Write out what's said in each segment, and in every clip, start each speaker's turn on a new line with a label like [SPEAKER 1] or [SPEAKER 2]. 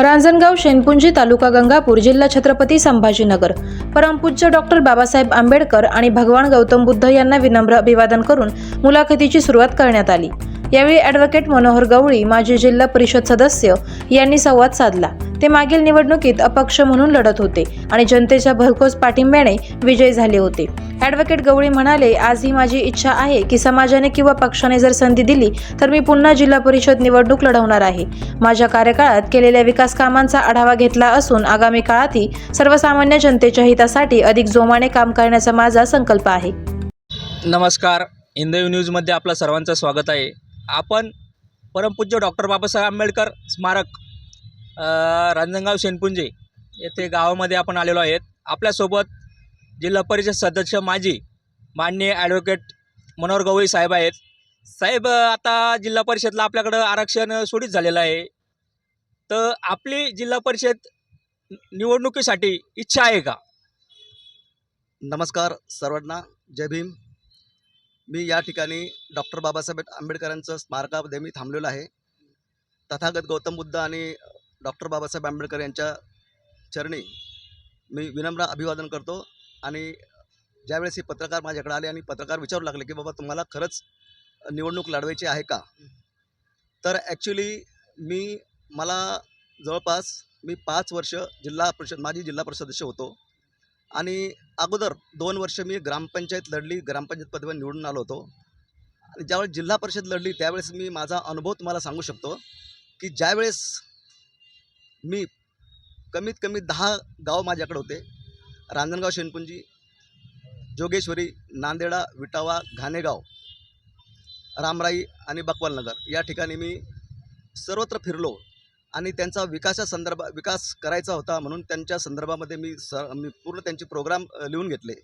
[SPEAKER 1] रांजणगाव शेनपुंजी तालुका गंगापूर जिल्हा छत्रपती संभाजीनगर. परमपूज्य डॉक्टर बाबासाहेब आंबेडकर आणि भगवान गौतम बुद्ध यांना विनम्र अभिवादन करून मुलाखतीची सुरुवात करण्यात आली. यावेळी ॲडव्होकेट मनोहर गवळी माजी जिल्हा परिषद सदस्य यांनी संवाद साधला. ते मागील निवडणुकीत अपक्ष म्हणून लढत होते आणि जनतेच्या भरघोस पाठिंब्याने विजयी झाले होते. ॲडव्होकेट गवळी म्हणाले आज ही माझी इच्छा आहे की समाजाने किंवा पक्षाने जर संधी दिली तर मी पुन्हा जिल्हा परिषद निवडणूक लढवणार आहे. माझ्या कार्यकाळात केलेल्या विकास कामांचा आढावा घेतला असून आगामी काळातही सर्वसामान्य जनतेच्या हितासाठी अधिक जोमाने काम करण्याचा माझा संकल्प आहे.
[SPEAKER 2] नमस्कार. हिंदवी न्यूजमध्ये आपलं सर्वांचं स्वागत आहे. आपण परमपूज्य डॉक्टर बाबासाहेब आंबेडकर स्मारक रांजणगाव शेनपुंजे येथे गावामध्ये आपण आलेलो आहेत. आपल्यासोबत जिल्हा परिषद सदस्य माजी माननीय ॲडव्होकेट मनोहर गवई साहेब आहेत. साहेब आता जिल्हा परिषदला आपल्याकडं आरक्षण सोडीत झालेलं आहे. तर आपली जिल्हा परिषद निवडणुकीसाठी इच्छा आहे का?
[SPEAKER 3] नमस्कार सर्वांना. जय भीम. मी या ठिकाणी डॉक्टर बाबासाहेब आंबेडकरांचं स्मारकामध्ये मी थांबलेलो आहे. तथागत गौतम बुद्ध आणि डॉक्टर बाबासाहेब आंबेडकर यांच्या चरणी मी विनम्र अभिवादन करतो आणि ज्यावेळेस हे पत्रकार माझ्याकडे आले आणि पत्रकार विचारू लागले की बाबा तुम्हाला खरंच निवडणूक लढवायची आहे का? तर ॲक्च्युली मी मला जवळपास मी पाच वर्ष जिल्हा परिषद माझी जिल्हा परिषद सदस्य होतो. आणि अगोदर दोन वर्ष मी ग्रामपंचायत लढली ग्रामपंचायत पदवीवर निवडून आलो होतो. आणि ज्यावेळेस जिल्हा परिषद लढली त्यावेळेस मी माझा अनुभव तुम्हाला सांगू शकतो की ज्यावेळेस मी कमीत कमी दहा गाव माझ्याकडे होते. रांजणगाव शेनपुंजी जोगेश्वरी नांदेडा विटावा घाणेगाव रामराई आणि बकवालनगर. या ठिकाणी मी सर्वत्र फिरलो आणि त्यांचा विकासा संदर्भ विकास करायचा होता म्हणून त्यांच्या संदर्भामध्ये मी स मी पूर्ण त्यांचे प्रोग्राम लिहून घेतले.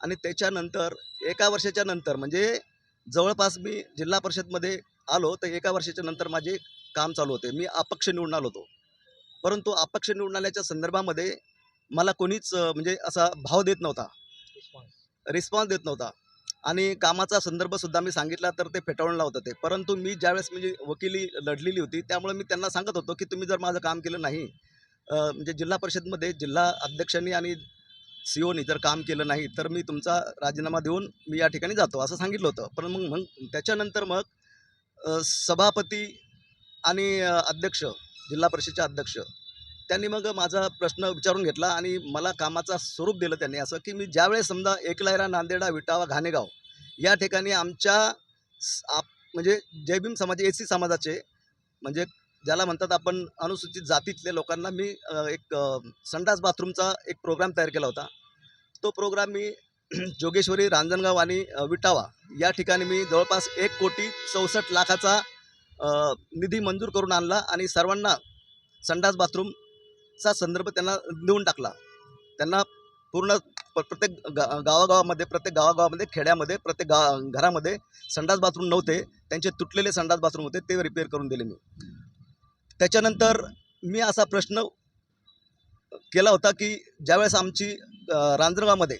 [SPEAKER 3] आणि त्याच्यानंतर एका वर्षाच्या नंतर म्हणजे जवळपास मी जिल्हा परिषदमध्ये आलो तर एका वर्षाच्या नंतर माझे काम चालू होते. मी अपक्ष निवडून आलो होतो. परंतु अपक्ष निवडून आल्याच्या संदर्भामध्ये मला कोणीच म्हणजे असा भाव देत नव्हता. रिस्पॉन्स देत नव्हता. आणि कामाचा संदर्भसुद्धा मी सांगितला तर ते फेटाळून लावत होते परंतु मी ज्यावेळेस म्हणजे वकिली लढलेली होती त्यामुळे मी त्यांना सांगत होतो की तुम्ही जर माझं काम केलं नाही म्हणजे जिल्हा परिषदमध्ये जिल्हा अध्यक्षांनी आणि सी ओनी जर काम केलं नाही तर मी तुमचा राजीनामा देऊन मी या ठिकाणी जातो असं सांगितलं होतं. पण मग मग त्याच्यानंतर मग सभापती आणि अध्यक्ष जिल्हा परिषदचे अध्यक्ष. त्यांनी मग माझा प्रश्न विचारून घेतला आणि मला कामाचा स्वरूप दिलं त्यांनी असं की मी ज्यावेळेस समजा एकलायरा नांदेडा विटावा घाणेगाव या ठिकाणी आमच्या आप म्हणजे जयभीम समाज ए सी समाजाचे म्हणजे ज्याला म्हणतात आपण अनुसूचित जातीतल्या लोकांना मी एक संडास बाथरूमचा एक प्रोग्राम तयार केला होता. तो प्रोग्राम मी जोगेश्वरी रांजणगाव आणि विटावा या ठिकाणी मी जवळपास एक कोटी चौसष्ट लाखाचा निधी मंजूर करून आणला आणि सर्वांना संडास बाथरूमचा संदर्भ त्यांना देऊन टाकला. त्यांना पूर्ण प्रत्येक गा गावागावामध्ये प्रत्येक गावागावामध्ये खेड्यामध्ये प्रत्येक गा घरामध्ये संडास बाथरूम नव्हते. त्यांचे तुटलेले संडास बाथरूम होते ते रिपेअर करून दिले मी. त्याच्यानंतर मी असा प्रश्न केला होता की ज्यावेळेस आमची अ, रांजणगावमध्ये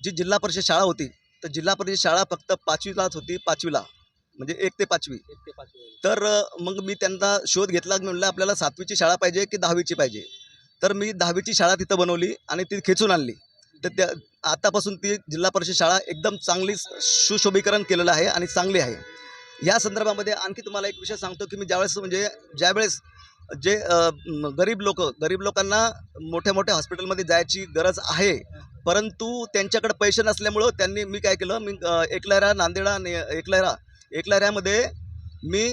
[SPEAKER 3] जी जिल्हा परिषद शाळा होती तर जिल्हा परिषद शाळा फक्त पाचवीलाच होती पाचवीला. म्हणजे एक ते पाचवी. तर मग मी त्यांचा शोध घेतला म्हणलं आपल्याला सातवीची शाळा पाहिजे की दहावीची पाहिजे? तर मी दहावीची शाळा तिथं बनवली आणि ती खेचून आणली. तर त्या आतापासून ती जिल्हा परिषद शाळा एकदम चांगली सुशोभीकरण केलेलं आहे आणि चांगली आहे. या संदर्भामध्ये आणखी तुम्हाला एक विषय सांगतो की मी ज्यावेळेस म्हणजे ज्यावेळेस जे गरीब लोक गरीब लोकांना मोठ्या मोठ्या हॉस्पिटलमध्ये जायची गरज आहे परंतु त्यांच्याकडे पैसे नसल्यामुळं त्यांनी मी काय केलं मी एकलहरा नांदेडा एकलहरा एकलाऱ्यामध्ये मी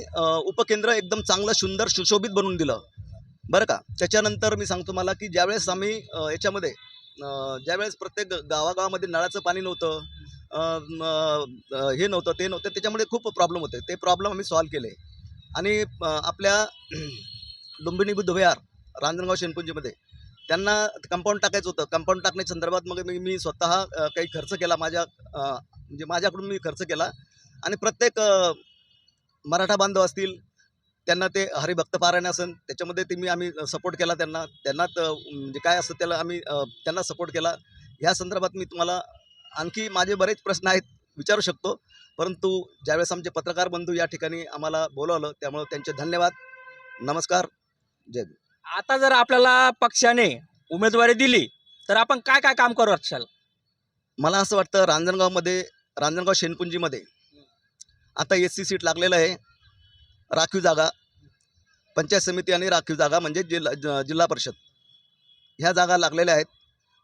[SPEAKER 3] उपकेंद्र एकदम चांगलं सुंदर सुशोभित बनवून दिलं. बरं का? त्याच्यानंतर मी सांगतो मला की ज्यावेळेस आम्ही याच्यामध्ये ज्यावेळेस प्रत्येक गावागावामध्ये नळाचं पाणी नव्हतं हे नव्हतं ते नव्हतं त्याच्यामुळे खूप प्रॉब्लेम होते. ते प्रॉब्लेम आम्ही सॉल्व केले. आणि आपल्या लुंबिनी बुद्धविहार रांजणगाव शेनपुंजीमध्ये त्यांना कंपाऊंड टाकायचं होतं. कंपाऊंड टाकण्याच्या संदर्भात मग मी मी स्वतः काही खर्च केला. माझ्या म्हणजे माझ्याकडून मी खर्च केला. आणि प्रत्येक मराठा बांधव असतील त्यांना ते हरिभक्त पारायण असेल त्याच्यामध्ये ते मी आम्ही सपोर्ट केला त्यांना. त्यांना त- म्हणजे काय असतं त्याला आम्ही त्यांना सपोर्ट केला. ह्या संदर्भात मी तुम्हाला आणखी माझे बरेच प्रश्न आहेत विचारू शकतो. परंतु ज्यावेळेस आमचे पत्रकार बंधू या ठिकाणी आम्हाला बोलवलं त्यामुळं त्यांचे धन्यवाद. नमस्कार. जय.
[SPEAKER 2] आता जर आपल्याला पक्षाने उमेदवारी दिली तर आपण काय काय काम करू असाल
[SPEAKER 3] मला असं वाटतं रांजणगावमध्ये रांजणगाव शेनपुंजीमध्ये आता एस सी सीट लागलेलं आहे. राखीव जागा पंचायत समिती आणि राखीव जागा म्हणजे जिल्हा ज- जिल्हा परिषद. ह्या जागा लागलेल्या आहेत.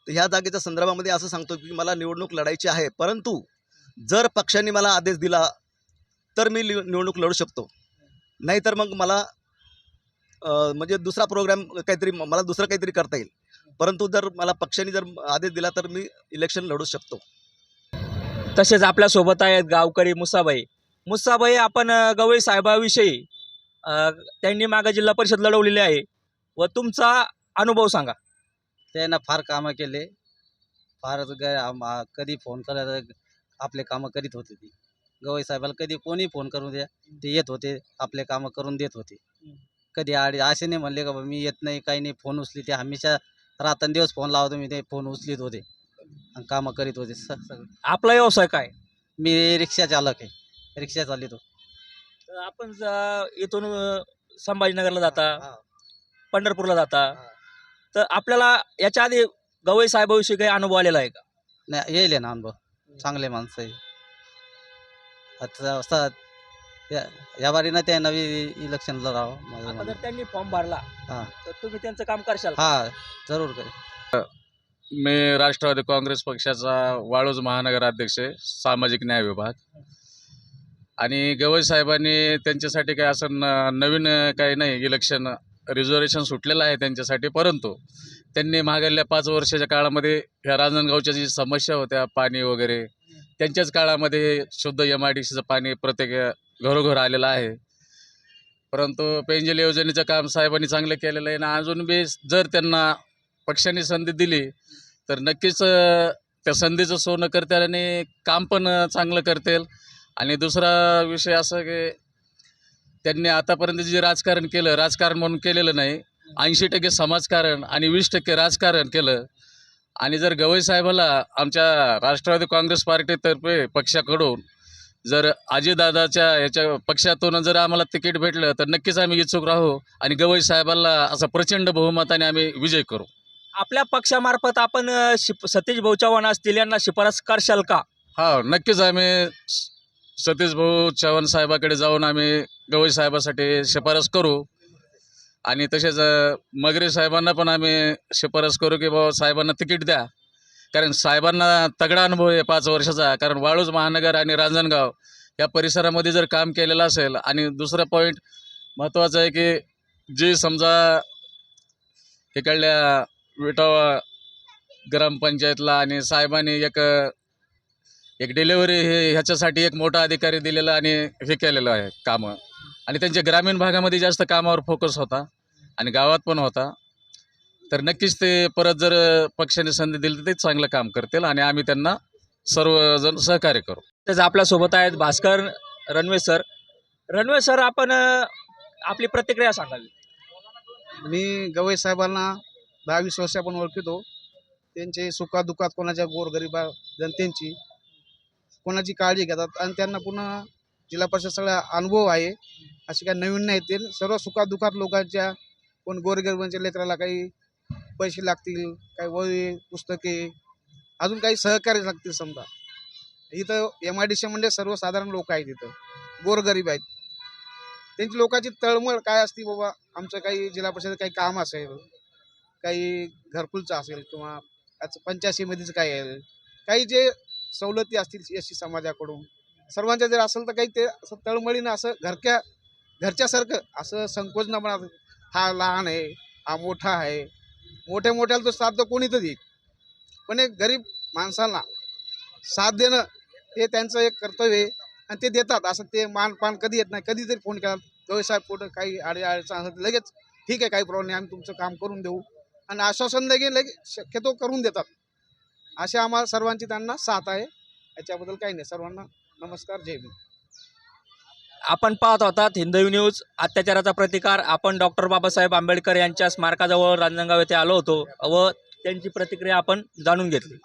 [SPEAKER 3] तर ह्या जागेच्या संदर्भामध्ये असं सांगतो की मला निवडणूक लढायची आहे. परंतु जर पक्षाने मला आदेश दिला तर मी निवडणूक लढू शकतो. नाहीतर मग मला म्हणजे दुसरा प्रोग्राम काहीतरी मला दुसरं काहीतरी करता येईल. परंतु जर मला पक्षाने जर आदेश दिला तर मी इलेक्शन लढू शकतो.
[SPEAKER 2] तसेच आपल्यासोबत आहेत गावकरी मुसाबाई मुसाबाई आपण गवई साहेबाविषयी त्यांनी मागं जिल्हा परिषद लढवलेली आहे. व तुमचा अनुभव सांगा.
[SPEAKER 4] त्यानं फार कामं केले. फार ग आम- कधी फोन करत आपले कामं करीत होते ती. गवई साहेबाला कधी कोणी फोन करून द्या ते येत होते आपले कामं करून देत होते. कधी आडे असे नाही म्हणले का बा मी येत नाही काही नाही फोन उचली ते हमेशा रात्रंदिवस फोन लावतो मी ते फोन उचलीत होते. आणि कामं करीत होते स सगळं
[SPEAKER 2] आपला व्यवसाय काय?
[SPEAKER 4] मी रिक्षा चालक आहे. रिक्षा चालितो
[SPEAKER 2] तर आपण ज- इथून अ, संभाजीनगरला जाता
[SPEAKER 4] हा.
[SPEAKER 2] पंढरपूरला जाता
[SPEAKER 4] हा.
[SPEAKER 2] तर आपल्याला याच्या आधी गवई साहेबाविषयी काही अनुभव आलेला आहे का
[SPEAKER 4] नाही येईल ना अनुभव चांगले माणसं आहे आता असं या या बारीनं त्या नवी इलेक्शनला राहावं माझं
[SPEAKER 2] आता
[SPEAKER 4] म्हणणं.
[SPEAKER 2] जर त्यांनी फॉर्म भरला
[SPEAKER 4] हा.
[SPEAKER 2] तर तुम्ही त्यांचं काम करशाल का?
[SPEAKER 4] हा जरूर करेल
[SPEAKER 5] मी राष्ट्रवादी काँग्रेस पक्षाचा वाळूज महानगर अध्यक्ष आहे सामाजिक न्याय विभाग आणि गवई साहेबांनी त्यांच्यासाठी काय असं न नवीन काही नाही इलेक्शन रिझर्वेशन सुटलेलं आहे त्यांच्यासाठी. परंतु त्यांनी मागल्या पाच वर्षाच्या काळामध्ये ह्या रांजणगावच्या जी समस्या होत्या पाणी वगैरे त्यांच्याच काळामध्ये शुद्ध एम आय डी सीचं पाणी प्रत्येक घरोघर आलेलं आहे. परंतु पेंजल योजनेचं काम साहेबांनी चांगलं केलेलं आहे. आणि अजून बी जर त्यांना पक्षाने संधी दिली तर नक्कीच त्या संधीचं सोनं करतील आणि काम पण चांगलं करतील. आणि दुसरा विषय असं की त्यांनी आतापर्यंत जे राजकारण केलं राजकारण म्हणून केलेलं नाही ऐंशी टक्के समाजकारण आणि वीस टक्के राजकारण केलं. आणि जर गवई साहेबाला आमच्या राष्ट्रवादी काँग्रेस पार्टीतर्फे पक्षाकडून जर अजितदादाच्या याच्या पक्षातून जर आम्हाला तिकीट भेटलं तर नक्कीच आम्ही इच्छुक राहू आणि गवई साहेबांना असं प्रचंड बहुमताने आम्ही विजय करू.
[SPEAKER 2] आपल्या पक्षामार्फत आपण शिप सतीश भाऊ चव्हाण असतील यांना शिफारस करशाल का?
[SPEAKER 5] हा नक्कीच आम्ही सतीश भाऊ चव्हाण साहेबाकडे जाऊन आम्ही गवई साहेबासाठी शिफारस करू. आणि तसेच मगरे साहेबांना पण आम्ही शिफारस करू की बाबा साहेबांना तिकीट द्या. कारण साहेबांना तगडा अनुभव आहे पाच वर्षाचा. कारण वाळूज महानगर आणि रांजणगाव या परिसरामध्ये जर काम केलेलं असेल आणि दुसरं पॉईंट महत्त्वाचं आहे की जे समजा इकडल्या विटावा ग्रामपंचायतला आणि साहेबांनी एक एक डिलेवरी हे ह्याच्यासाठी एक मोठा अधिकारी दिलेला आणि हे केलेलं आहे कामं. आणि त्यांच्या ग्रामीण भागामध्ये जास्त कामावर फोकस होता आणि गावात पण होता. तर नक्कीच ते परत जर पक्षाने संधी दिली तर ते चांगलं काम करतील आणि आम्ही त्यांना सर्वजण सहकार्य करू.
[SPEAKER 2] तसेच आपल्यासोबत आहेत Bhaskar runway sir. Runway sir आपण आपली प्रतिक्रिया सांगावी.
[SPEAKER 6] मी गवई साहेबांना दहा वीस वर्ष आपण ओळखितो. त्यांचे सुखादुखात कोणाच्या गोरगरिबा जनतेची कोणाची काळजी घेतात आणि त्यांना पुन्हा जिल्हा परिषद सगळा अनुभव आहे. असे काही नवीन नाही येतील. सर्व सुखादुखात लोकांच्या कोण गोरगरिबांच्या लेकराला काही पैसे लागतील काही वही पुस्तके अजून काही सहकार्य लागतील समजा. इथं एम आय डी सी म्हणजे सर्वसाधारण लोक आहेत इथं. गोरगरीब आहेत. त्यांची लोकांची तळमळ काय असती बाबा? आमचं काही जिल्हा परिषद काही काम असेल काही घरकुलचं असेल किंवा पंचायत समितीचं काय आहे काही जे सवलती असतील एस सी समाजाकडून. सर्वांच्या जर असेल तर काही ते असं तळमळीनं असं घरक्या घरच्यासारखं असं संकोच न म्हणा हा लहान आहे हा मोठा आहे. मोठ्या मोठ्याला तर साथ तर कोणी तर देईल. पण एक गरीब माणसांना साथ देणं हे त्यांचं एक कर्तव्य आहे आणि ते देतात. असं ते मान पान कधी येत नाही. कधी जरी फोन केला व्यवसाय कुठं काही आडे अडचण असं लगेच ठीक आहे काही प्रॉब्लेम नाही. आम्ही तुमचं काम करून देऊ. आणि आश्वासन लगे लगेच शक्यतो करून देतात. असे आम्हाला सर्वांची त्यांना साथ आहे. याच्याबद्दल काही नाही. सर्वांना नमस्कार. जय भीम.
[SPEAKER 2] आपण पाहत होतात हिंदवी न्यूज. अत्याचाराचा प्रतिकार. आपण डॉक्टर बाबासाहेब आंबेडकर यांच्या स्मारकाजवळ रांजणगाव येथे आलो होतो व त्यांची प्रतिक्रिया आपण जाणून घेतली.